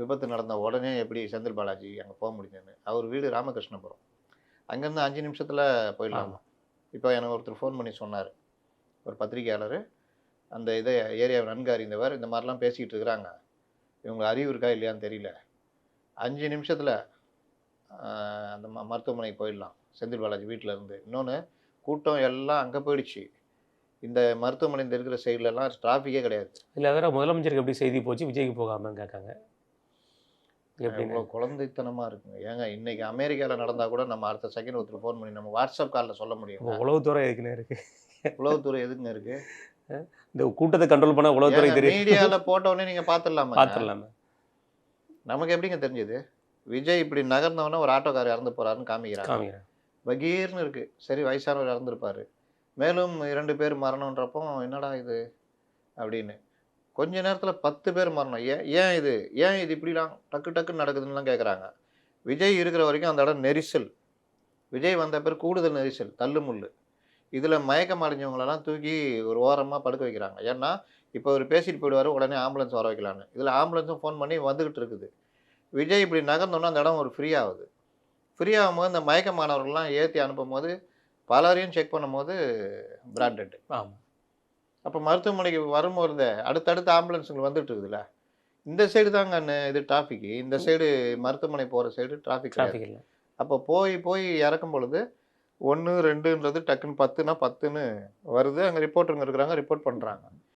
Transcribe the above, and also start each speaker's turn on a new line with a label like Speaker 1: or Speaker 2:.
Speaker 1: விபத்து நடந்த உடனே எப்படி செந்தில் பாலாஜி அங்கே போக முடிஞ்சதுன்னு. அவர் வீடு ராமகிருஷ்ணபுரம். அங்கேருந்து அஞ்சு நிமிஷத்தில் போயிடலாம்? இப்போ எனக்கு ஒருத்தர் ஃபோன் பண்ணி சொன்னார். ஒரு பத்திரிகையாளர். அந்த இதை ஏரியாவை நன்கு அறிந்தவர். இந்த மாதிரிலாம் பேசிக்கிட்டு இருக்கிறாங்க. இவங்க அறிவு இருக்கா இல்லையான்னு தெரியல. அஞ்சு நிமிஷத்தில் அந்த மருத்துவமனைக்கு போயிடலாம். செந்தில் பாலாஜி வீட்டில் இருந்து. இன்னொன்று கூட்டம் எல்லாம் அங்கே போயிடுச்சு. இந்த மருத்துவமனையில் இருக்கிற சைட்லலாம் டிராஃபிக்கே கிடையாது.
Speaker 2: இல்லை வேற முதலமைச்சருக்கு எப்படி செய்தி போச்சு? விஜய்க்கு போகாமல் கேட்காங்க. எப்படின்னு?
Speaker 1: எவ்வளோ குழந்தைத்தனமாக இருக்குங்க. ஏங்க இன்னைக்கு அமெரிக்காவில் நடந்தால் கூட நம்ம அடுத்த செகண்ட் ஒருத்தர் ஃபோன் பண்ணி நம்ம வாட்ஸ்அப் காலில் சொல்ல முடியும்?
Speaker 2: உளவுத்துறை எதுக்குன்னு இருக்கு?
Speaker 1: உளவுத்துறை எதுக்குங்க இருக்கு?
Speaker 2: இந்த கூட்டத்தை கண்ட்ரோல் பண்ண உளவுத்துறை தெரியும்
Speaker 1: மீடியாவில் போட்ட உடனே நீங்கள் பார்த்துடலாமா
Speaker 2: பார்த்துடலாமே
Speaker 1: நமக்கு எப்படிங்க தெரிஞ்சது? விஜய் இப்படி நகர்ந்தவொடனே ஒரு ஆட்டோக்காரர் இறந்து போறாருன்னு காமிக்கிறாங்க.
Speaker 2: காமிக்கிறேன்
Speaker 1: பகீர்னு இருக்கு. சரி வயசானவர் இறந்துருப்பாரு. மேலும் இரண்டு பேர் மரணன்றப்போ என்னடா இது? அப்படின்னு. கொஞ்ச நேரத்தில் பத்து பேர் மரணம் ஏன் ஏன் இது? ஏன் இது இப்படிலாம் டக்கு டக்குன்னு நடக்குதுன்னுலாம் கேட்குறாங்க விஜய் இருக்கிற வரைக்கும் அந்த இடம் நெரிசல். விஜய் வந்த பிறகு கூடுதல் நெரிசல் தள்ளு முள்ளு. இதில் மயக்கம் அடைஞ்சவங்களெல்லாம் தூக்கி ஒரு ஓரமாக படுக்க வைக்கிறாங்க. ஏன்னா இப்போ அவர் பேசிட்டு போயிடுவார் உடனே ஆம்புலன்ஸ் வர வைக்கலான்னு இதில் ஆம்புலன்ஸும் ஃபோன் பண்ணி வந்துக்கிட்டு இருக்குது. விஜய் இப்படி நகர்ந்தோன்னா அந்த இடம் ஒரு ஃப்ரீ ஆகுது. ஃப்ரீ ஆகும்போது இந்த மயக்கமானவர்கள்லாம் ஏற்றி அனுப்பும்போது பலரையும் செக் பண்ணும்போது பிராண்டட்
Speaker 2: ஆமாம்
Speaker 1: அப்போ மருத்துவமனைக்கு வரும்போது அடுத்தடுத்த ஆம்புலன்ஸுங்க வந்துட்டு இருக்குதுல்ல? இந்த சைடு தாங்க இது டிராஃபிக்கு இந்த சைடு மருத்துவமனை போகிற சைடு டிராஃபிக்
Speaker 2: டிராஃபிக் இல்லை.
Speaker 1: அப்போ போய் போய் இறக்கும் பொழுது ஒன்று ரெண்டுன்றது டக்குன்னு பத்துனா பத்துன்னு வருது. அங்கே ரிப்போர்ட்டருங்க இருக்கிறாங்க ரிப்போர்ட் பண்ணுறாங்க